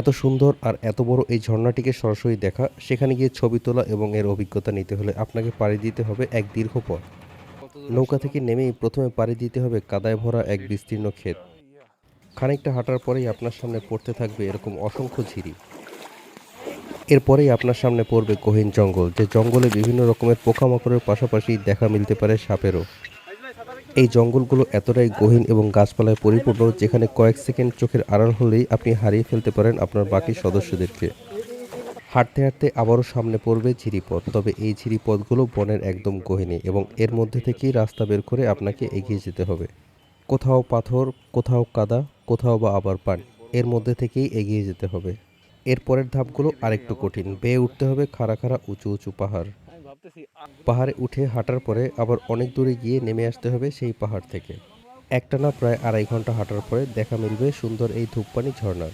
এত সুন্দর আর এত বড় এই ঝর্ণাটিকে সরাসরি দেখা, সেখানে গিয়ে ছবি তোলা এবং এর অভিজ্ঞতা নিতে হলে আপনাকে পাড়ি দিতে হবে এক দীর্ঘ পথ। নৌকা থেকে নেমেই প্রথমে পাড়ি দিতে হবে কাদায় ভরা এক বিস্তীর্ণ ক্ষেত। খানিকটা হাঁটার পরেই আপনার সামনে পড়তে থাকবে এরকম অসংখ্য ঝিরি। এরপরেই আপনার সামনে পড়বে গহীন জঙ্গল, যে জঙ্গলে বিভিন্ন রকমের পোকামাকড়ের পাশাপাশি দেখা মিলতে পারে সাপেরও। এই জঙ্গলগুলো এতটাই গহীন এবং গাছপালায় পরিপূর্ণ যেখানে কয়েক সেকেন্ড চোখের আড়াল হলেই আপনি হারিয়ে ফেলতে পারেন আপনার বাকি সদস্যদেরকে। হাঁটতে হাঁটতে আবারও সামনে পড়বে ঝিরিপথ, তবে এই ঝিরিপথগুলো বনের একদম গহীনে এবং এর মধ্যে থেকেই রাস্তা বের করে আপনাকে এগিয়ে যেতে হবে। কোথাও পাথর, কোথাও কাদা, কোথাও বা আবার পান, এর মধ্যে থেকেই এগিয়ে যেতে হবে। এরপরের ধাপগুলো আরেকটু কঠিন, বেয়ে উঠতে হবে খাড়া খাড়া উঁচু উঁচু পাহাড়। পাহাড়ে উঠে হাঁটার পরে আবার অনেক দূরে গিয়ে নেমে আসতে হবে সেই পাহাড় থেকে। একটানা প্রায় আড়াই ঘণ্টা হাঁটার পরে দেখা মিলবে সুন্দর এই ধূপপানি ঝর্ণার